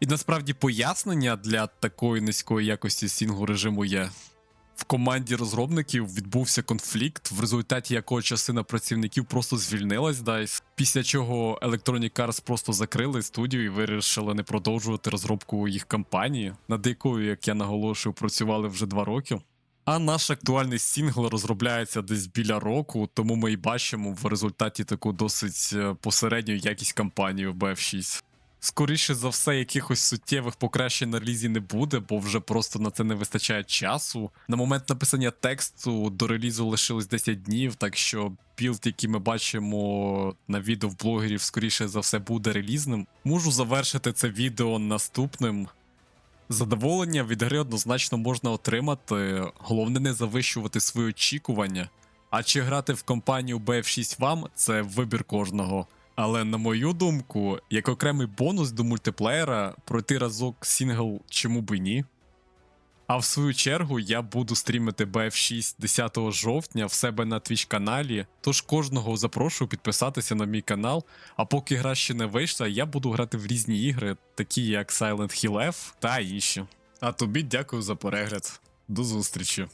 І насправді пояснення для такої низької якості сінгл режиму є. В команді розробників відбувся конфлікт, в результаті якого частина працівників просто звільнилась DICE, після чого Electronic Arts просто закрили студію і вирішили не продовжувати розробку їх кампанії, над якою, як я наголошую, працювали вже два роки. А наш актуальний сінгл розробляється десь біля року, тому ми і бачимо в результаті таку досить е, посередню якість кампанії в BF6. Скоріше за все, якихось суттєвих покращень на релізі не буде, бо вже просто на це не вистачає часу. На момент написання тексту до релізу лишилось 10 днів, так що білд, який ми бачимо на відео в блогерів, скоріше за все буде релізним. Можу завершити це відео наступним. Задоволення від гри однозначно можна отримати, головне не завищувати свої очікування. А чи грати в компанію BF6 вам це вибір кожного. Але на мою думку, як окремий бонус до мультиплеєра, пройти разок сінгл чому би ні. А в свою чергу я буду стрімити BF6 10 жовтня в себе на Twitch каналі, тож кожного запрошую підписатися на мій канал. А поки гра ще не вийшла, я буду грати в різні ігри, такі як Silent Hill F та інші. А тобі дякую за перегляд. До зустрічі!